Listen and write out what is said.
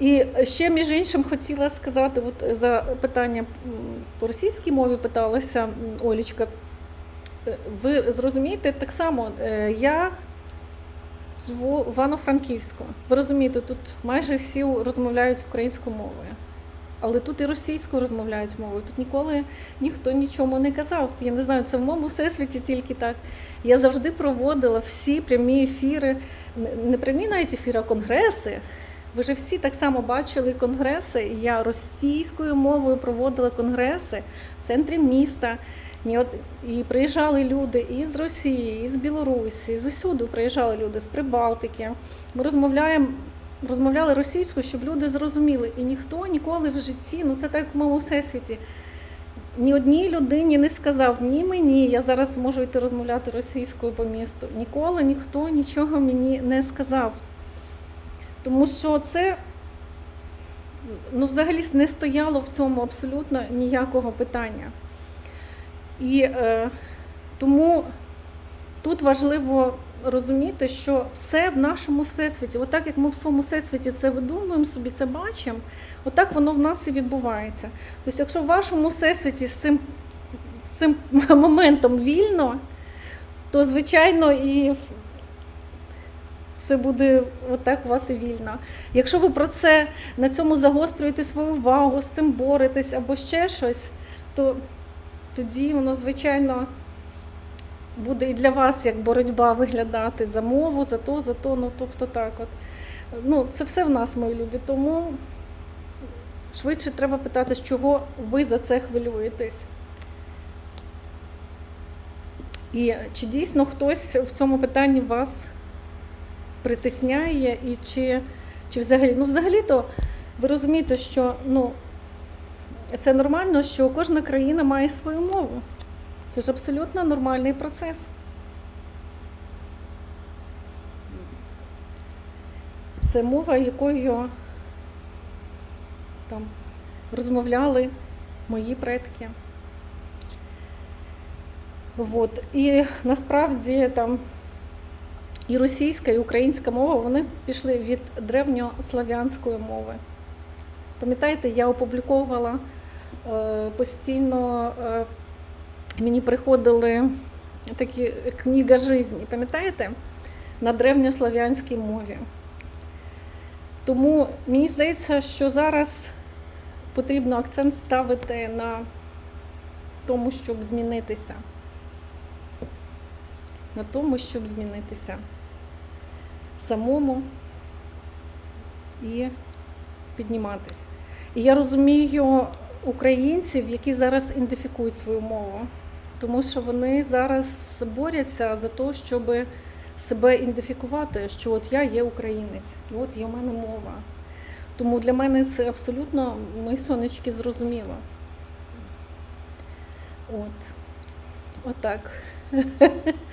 І ще між іншим хотіла сказати, от за питання по російській мові питалася Олічка. Е, Ви зрозумієте так само, е, я в Івано-Франківську. Ви розумієте, тут майже всі розмовляють українською мовою. Але тут і російською розмовляють мовою. Тут ніколи ніхто нічому не казав. Я не знаю, це в моєму всесвіті тільки так. Я завжди проводила всі прямі ефіри, не прямі навіть ефіри, а конгреси. Ви ж всі так само бачили конгреси. Я російською мовою проводила конгреси в центрі міста. І приїжджали люди і з Росії, і з Білорусі, з усюди приїжджали люди з Прибалтики. Ми розмовляємо, розмовляли російською, щоб люди зрозуміли. І ніхто ніколи в житті, ну це так в моєму всесвіті. Ні одній людині не сказав ні мені, я зараз можу йти розмовляти російською по місту. Ніколи ніхто нічого мені не сказав. Тому що це ну, взагалі не стояло в цьому абсолютно ніякого питання. І е, тому тут важливо розуміти, що все в нашому всесвіті, отак як ми в своєму всесвіті це видумуємо собі, це бачимо, отак воно в нас і відбувається. Тобто, якщо в вашому всесвіті з цим, цим моментом вільно, то звичайно і все буде отак у вас і вільно. Якщо ви про це на цьому загострюєте свою увагу, з цим боретесь або ще щось, то тоді воно, звичайно, буде і для вас як боротьба виглядати за мову, за то, за то, ну тобто так от. Ну, це все в нас, мої любі, тому швидше треба питати, з чого ви за це хвилюєтесь. І чи дійсно хтось в цьому питанні вас притисняє, і чи, чи взагалі, ну взагалі-то ви розумієте, що ну, це нормально, що кожна країна має свою мову. Це ж абсолютно нормальний процес. Це мова, якою там розмовляли мої предки. От. І насправді там і російська, і українська мова вони пішли від древньослав'янської мови. Пам'ятаєте, я опубліковувала е, постійно, е, мені приходили такі книга житті, пам'ятаєте? На древньослав'янській мові. Тому мені здається, що зараз потрібно акцент ставити на тому, щоб змінитися. На тому, щоб змінитися самому і підніматись. І я розумію українців, які зараз ідентифікують свою мову, тому що вони зараз борються за те, щоб себе ідентифікувати, що от я є українець, і от є в мене мова. Тому для мене це абсолютно мої сонечки зрозуміло. От. Отак.